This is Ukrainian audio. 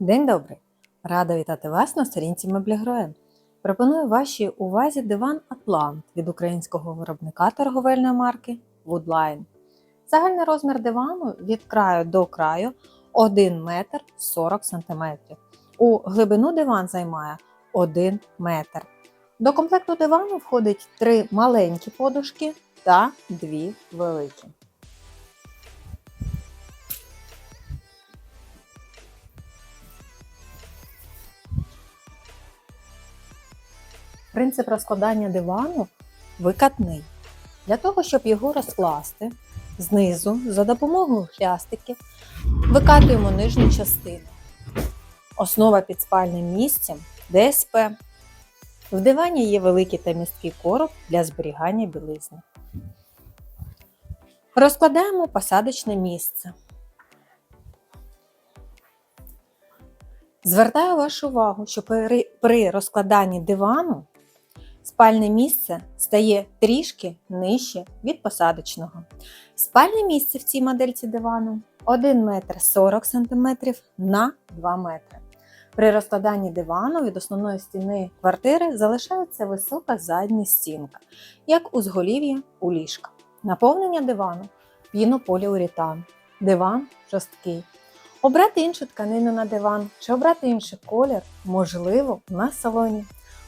День добрий! Рада вітати вас на сторінці Меблігроен. Пропоную вашій увазі диван Атлант від українського виробника торговельної марки Woodline. Загальний розмір дивану від краю до краю 1 метр 40 см. У глибину диван займає 1 метр. До комплекту дивану входить три маленькі подушки та дві великі. Принцип розкладання дивану викатний. Для того, щоб його розкласти, знизу за допомогою хлястиків викатуємо нижню частину. Основа під спальним місцем ДСП. В дивані є великий та місткий короб для зберігання білизни. Розкладаємо посадочне місце. Звертаю вашу увагу, що при, розкладанні дивану спальне місце стає трішки нижче від посадочного. Спальне місце в цій модельці дивану 1 метр 40 см на 2 метри. При розкладанні дивану від основної стіни квартири залишається висока задня стінка, як узголів'я у ліжка. Наповнення дивану пінополіуретан. Диван жорсткий. Обрати іншу тканину на диван чи обрати інший колір можливо на салоні.